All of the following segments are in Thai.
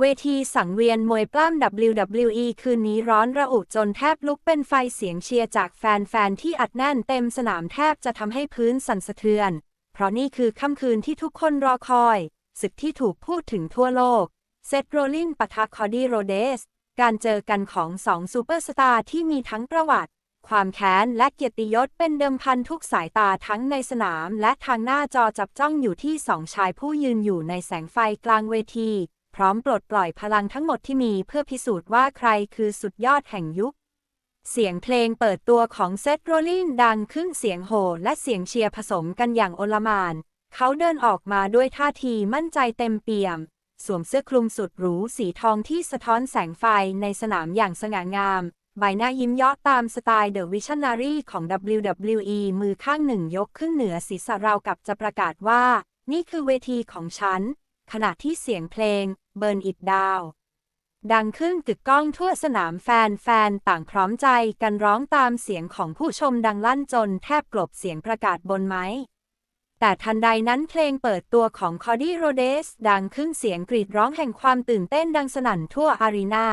เวทีสังเวียนมวยปล้ำ WWE คืนนี้ร้อนระอุจนแทบลุกเป็นไฟเสียงเชียร์จากแฟนๆ ที่อัดแน่นเต็มสนามแทบจะทำให้พื้นสั่นสะเทือน เพราะนี่คือค่ำคืนที่ทุกคนรอคอย ศึกที่ถูกพูดถึงทั่วโลก เซธโรลลินปะทะคอดี้โรเดส การเจอกันของสองซูเปอร์สตาร์ที่มีทั้งประวัติ ความแค้นและเกียรติยศเป็นเดิมพันทุกสายตาทั้งในสนาม และทางหน้าจอจับจ้องอยู่ที่สองชายผู้ยืนอยู่ในแสงไฟกลางเวที พร้อมปลดปล่อยพลังทั้งหมดที่มีเพื่อพิสูจน์ว่าใครคือสุดยอดแห่งยุค เสียงเพลงเปิดตัวของเซธโรลลินดังขึ้นเสียงโห่และเสียงเชียร์ผสมกันอย่างโอลมาน เขาเดินออกมาด้วยท่าทีมั่นใจเต็มเปี่ยม สวมเสื้อคลุมสุดหรูสีทองที่สะท้อนแสงไฟในสนามอย่างสง่างาม ใบหน้ายิ้มยาะตามสไตล์เดอะวิชันนารีของ WWE มือข้างหนึ่งยกขึ้นเหนือศีรษะราวกับจะประกาศว่า นี่คือเวทีของฉัน ขณะที่เสียงเพลง Burn It Down ดังขึ้นกึกก้องทั่วสนามแฟนๆ ต่างพร้อมใจกันร้องตามเสียงของผู้ชมดังลั่นจนแทบกลบเสียงประกาศบนไม้แต่ทันใดนั้นเพลงเปิดตัวของคอดี้โรเดส ดังขึ้นเสียงกรีดร้องแห่งความตื่นเต้นดังสนั่นทั่วอารีนา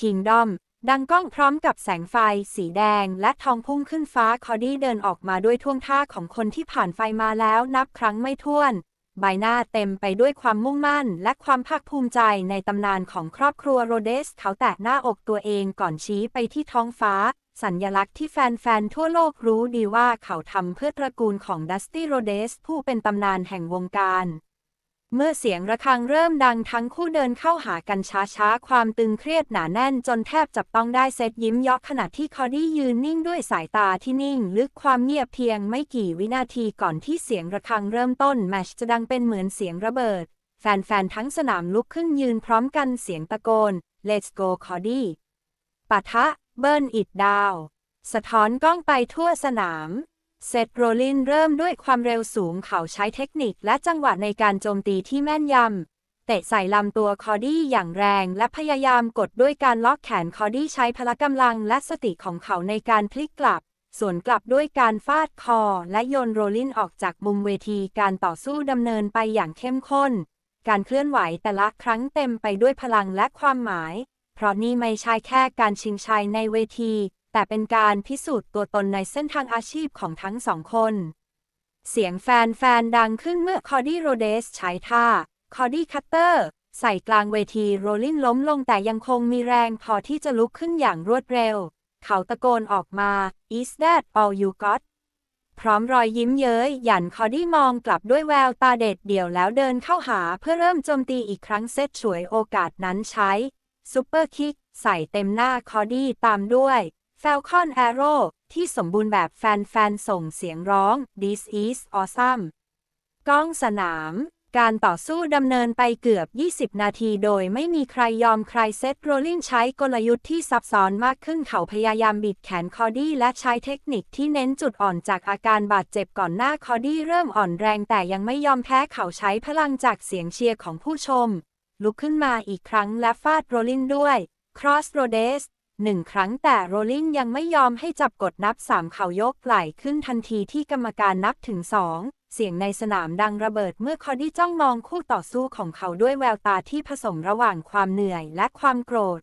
คิงดอมดังก้องพร้อมกับแสงไฟ สีแดง และทองพุ่งขึ้นฟ้าคอดี้เดินออกมาด้วยท่วงท่าของคนที่ผ่านไฟมาแล้วนับครั้งไม่ถ้วน ใบหน้าเต็มไปด้วยความมุ่งมั่น และความภาคภูมิใจในตำนานของครอบครัวโรเดส เขาแตะหน้าอกตัวเองก่อนชี้ไปที่ท้องฟ้า สัญญลักษณ์ที่แฟน ๆ ทั่วโลกรู้ดีว่าเขาทำเพื่อตระกูลของดัสตี้โรเดส ผู้เป็นตำนานแห่งวงการ เมื่อเสียงระฆังเริ่มดังทั้งคู่เดินเข้าหากันช้าๆ ความตึงเครียดหนาแน่นจนแทบจับต้องได้เซตยิ้มเยาะขณะที่คอดี้ยืนนิ่งด้วยสายตาที่นิ่ง ลึกความเงียบเพียงไม่กี่วินาทีก่อนที่เสียงระฆังเริ่มต้นแมชจะดังเป็นเหมือนเสียงระเบิด แฟนๆ ทั้งสนามลุกขึ้นยืนพร้อมกันเสียงตะโกน Let's go คอดี้ปะทะ Burn it down สะท้อนกล้องไปทั่วสนาม เซธโรลลินเริ่มด้วยความเร็วสูงเขาใช้เทคนิคและจังหวะในการโจมตีที่แม่นยำ เตะใส่ลำตัวคอดี้อย่างแรงและพยายามกดด้วยการล็อกแขนคอดี้ใช้พละกำลังและสติของเขาในการพลิกกลับส่วนกลับด้วยการฟาดคอ และโยนโรลลินออกจากมุมเวทีการต่อสู้ดำเนินไปอย่างเข้มข้น การเคลื่อนไหวแต่ละครั้งเต็มไปด้วยพลังและความหมาย เพราะนี่ไม่ใช่แค่การชิงชัยในเวที แต่เป็นการพิสูจน์ตัวตนในเส้นทางอาชีพของทั้งสองคน เสียงแฟนๆ ดังขึ้นเมื่อคอดี้โรเดสใช้ท่า คอดี้คัตเตอร์ ใส่กลางเวทีโรลลินล้มลงแต่ยังคงมีแรงพอที่จะลุกขึ้นอย่างรวดเร็ว เขาตะโกนออกมา Is that all you got พร้อมรอยยิ้มเย้ยหยันคอดี้มองกลับด้วยแววตาเด็ดเดี่ยวแล้วเดินเข้าหาเพื่อเริ่มโจมตีอีกครั้งเซตฉวยโอกาสนั้นใช้ซูเปอร์คิกใส่เต็มหน้าคอดี้ตามด้วย Falcon Arrow ที่สมบูรณ์แบบแฟนๆ ส่งเสียงร้อง This is awesome กล้องสนาม การต่อสู้ดำเนินไปเกือบ 20 นาทีโดยไม่มีใครยอมใครเซตโรลลิงใช้กลยุทธ์ที่ซับซ้อนมากขึ้นเขาพยายามบิดแขนคอดี้และใช้เทคนิคที่เน้นจุดอ่อนจากอาการบาดเจ็บก่อนหน้าคอดี้เริ่มอ่อนแรงแต่ยังไม่ยอมแพ้เขาใช้พลังจากเสียงเชียร์ของผู้ชม ลุกขึ้นมาอีกครั้งและฟาดโรลลิงด้วย Cross r o d e s หนึ่งครั้งแต่โรลลิงยังไม่ยอมให้จับกดนับสามเขายกไหล่ขึ้นทันทีที่กรรมการนับถึงสองเสียงในสนามดังระเบิดเมื่อคอดี้จ้องมองคู่ต่อสู้ของเขาด้วยแววตาที่ผสมระหว่างความเหนื่อยและความโกรธ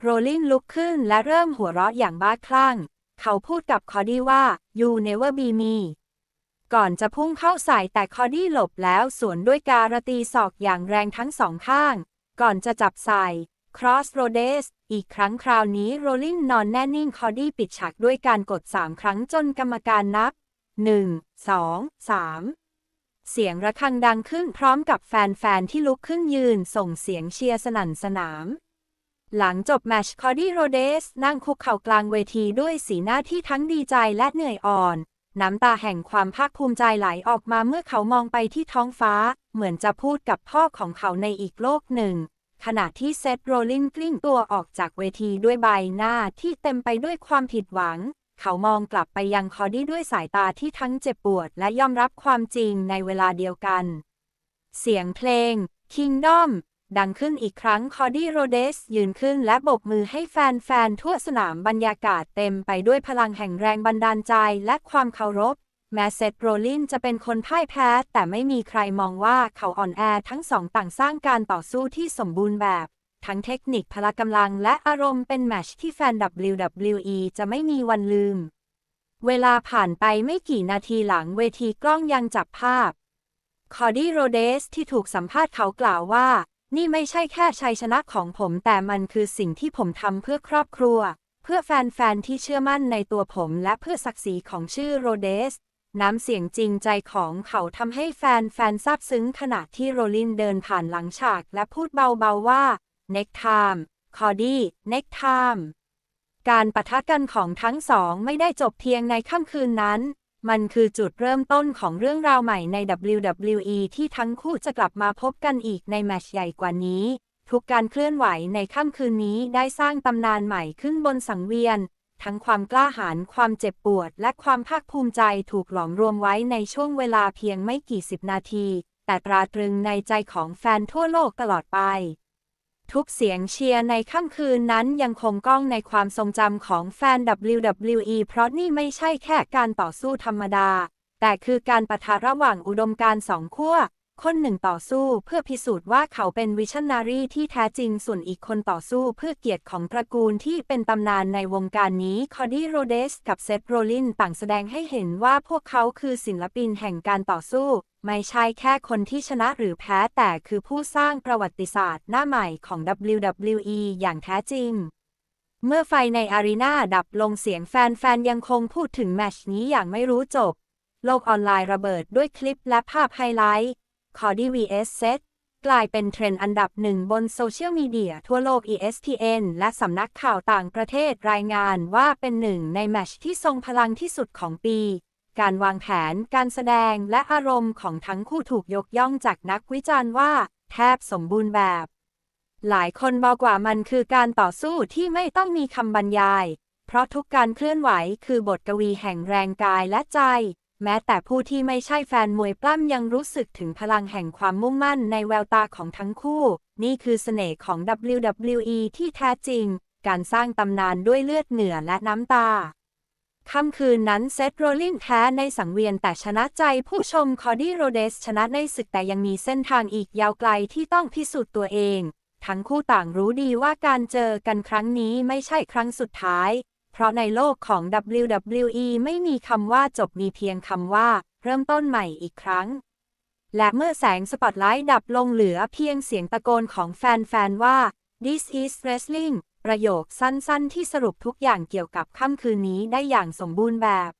โรลลิงลุกขึ้นและเริ่มหัวเราะอย่างบ้าคลั่ง เขาพูดกับคอดี้ว่า you never be me ก่อนจะพุ่งเข้าใส่แต่คอดี้หลบแล้วสวนด้วยการตีศอกอย่างแรงทั้งสองข้าง ก่อนจะจับใส่ Cross r o d e s อีกครั้งคราวนี้โรลลิงนอนแน่นิ่งคอดี้ปิดฉากด้วยการกด 3 ครั้งจนกรรมการนับ 1 2 3 เสียงระฆังดังขึ้นพร้อมกับแฟน ๆ ที่ลุกขึ้นยืนส่งเสียงเชียร์สนั่นสนาม หลังจบแมชคอดี้โรเดสนั่งคุกเข่ากลางเวทีด้วยสีหน้าที่ทั้งดีใจและเหนื่อยอ่อน น้ำตาแห่งความภาคภูมิใจไหลออกมาเมื่อเขามองไปที่ท้องฟ้า เหมือนจะพูดกับพ่อของเขาในอีกโลกหนึ่ง ขณะที่เซธโรลินกลิ้งตัวออกจากเวทีด้วยใบหน้าที่เต็มไปด้วยความผิดหวัง เขามองกลับไปยังคอดี้ด้วยสายตาที่ทั้งเจ็บปวดและยอมรับความจริงในเวลาเดียวกัน เสียงเพลง Kingdom ดังขึ้นอีกครั้งคอดี้โรเดสยืนขึ้นและโบกมือให้แฟนๆทั่วสนามบรรยากาศเต็มไปด้วยพลังแห่งแรงบันดาลใจและความเคารพ แม้เซธโรลลินจะเป็นคนพ่ายแพ้ แต่ไม่มีใครมองว่าเขาอ่อนแอทั้งสองต่างสร้างการต่อสู้ที่สมบูรณ์แบบ ทั้งเทคนิคพละกำลังและอารมณ์เป็นแมชที่แฟน WWE จะไม่มีวันลืม เวลาผ่านไปไม่กี่นาทีหลังเวทีกล้องยังจับภาพ คอร์ดี้โรเดสที่ถูกสัมภาษณ์เขากล่าวว่า นี่ไม่ใช่แค่ชัยชนะของผม แต่มันคือสิ่งที่ผมทำเพื่อครอบครัว เพื่อแฟนๆที่เชื่อมั่นในตัวผมและเพื่อศักดิ์ศรีของชื่อโรเดส น้ำเสียงจริงใจของเขาทำให้แฟนๆซาบซึ้งขณะที่โรลินเดินผ่านหลังฉากและพูดเบาๆว่า next time คอร์ดี้ next time การปะทะกันของทั้งสองไม่ได้จบเพียงในค่ำคืนนั้น มันคือจุดเริ่มต้นของเรื่องราวใหม่ใน WWE ที่ทั้งคู่จะกลับมาพบกันอีกในแมตช์ใหญ่กว่านี้ ทุกการเคลื่อนไหวในค่ำคืนนี้ได้สร้างตำนานใหม่ขึ้นบนสังเวียน ทั้งความกล้าหาญความเจ็บปวด และความภาคภูมิใจถูกหลอมรวมไว้ในช่วงเวลาเพียงไม่กี่สิบนาที แต่ตราตรึงในใจของแฟนทั่วโลกตลอดไป ทุกเสียงเชียร์ในค่ำคืนนั้นยังคงก้องในความทรงจำของแฟน WWE เพราะนี่ไม่ใช่แค่การต่อสู้ธรรมดา แต่คือการปะทะระหว่างอุดมการสองขั้ว คนหนึ่งต่อสู้เพื่อพิสูจน์ว่าเขาเป็นวิชันนารีที่แท้จริงส่วนอีกคนต่อสู้เพื่อเกียรติของตระกูลที่เป็นตำนานในวงการนี้ คอร์ดี้โรเดสกับเซธโรลินต่างแสดงให้เห็นว่าพวกเขาคือศิลปินแห่งการต่อสู้ ไม่ใช่แค่คนที่ชนะหรือแพ้แต่คือผู้สร้างประวัติศาสตร์หน้าใหม่ของ WWE อย่างแท้จริงเมื่อไฟในอารีนาดับลงเสียงแฟนๆ ยังคงพูดถึงแมชนี้อย่างไม่รู้จบ โลกออนไลน์ระเบิดด้วยคลิปและภาพไฮไลท์ คอร์ดี้ vs เซตกลายเป็นเทรนด์อันดับหนึ่งบนโซเชียลมีเดียทั่วโลก ESPN และสำนักข่าวต่างประเทศรายงานว่าเป็นหนึ่งในแมชที่ทรงพลังที่สุดของปี การวางแผน การแสดงและอารมณ์ของทั้งคู่ถูกยกย่องจากนักวิจารณ์ว่า แทบสมบูรณ์แบบ หลายคนบอกว่ามันคือการต่อสู้ที่ไม่ต้องมีคำบรรยาย เพราะทุกการเคลื่อนไหวคือบทกวีแห่งแรงกายและใจ แม้แต่ผู้ที่ไม่ใช่แฟนมวยปล้ำยังรู้สึกถึงพลังแห่งความมุ่งมั่นในแววตาของทั้งคู่ นี่คือเสน่ห์ของ WWE ที่แท้จริง การสร้างตำนานด้วยเลือดเหงื่อและน้ำตา ค่ำคืนนั้นเซธโรลลินแพ้ในสังเวียนแต่ชนะใจผู้ชมคอร์ดี้โรเดสชนะในศึกแต่ยังมีเส้นทางอีกยาวไกลที่ต้องพิสูจน์ตัวเอง ทั้งคู่ต่างรู้ดีว่าการเจอกันครั้งนี้ไม่ใช่ครั้งสุดท้าย เพราะในโลกของ WWE ไม่มีคำว่าจบมีเพียงคำว่า เริ่มต้นใหม่อีกครั้ง และเมื่อแสงสปอตไลท์ดับลงเหลือเพียงเสียงตะโกนของแฟนๆว่า This is wrestling ประโยคสั้นๆ ที่สรุปทุกอย่างเกี่ยวกับค่ำคืนนี้ได้อย่างสมบูรณ์แบบ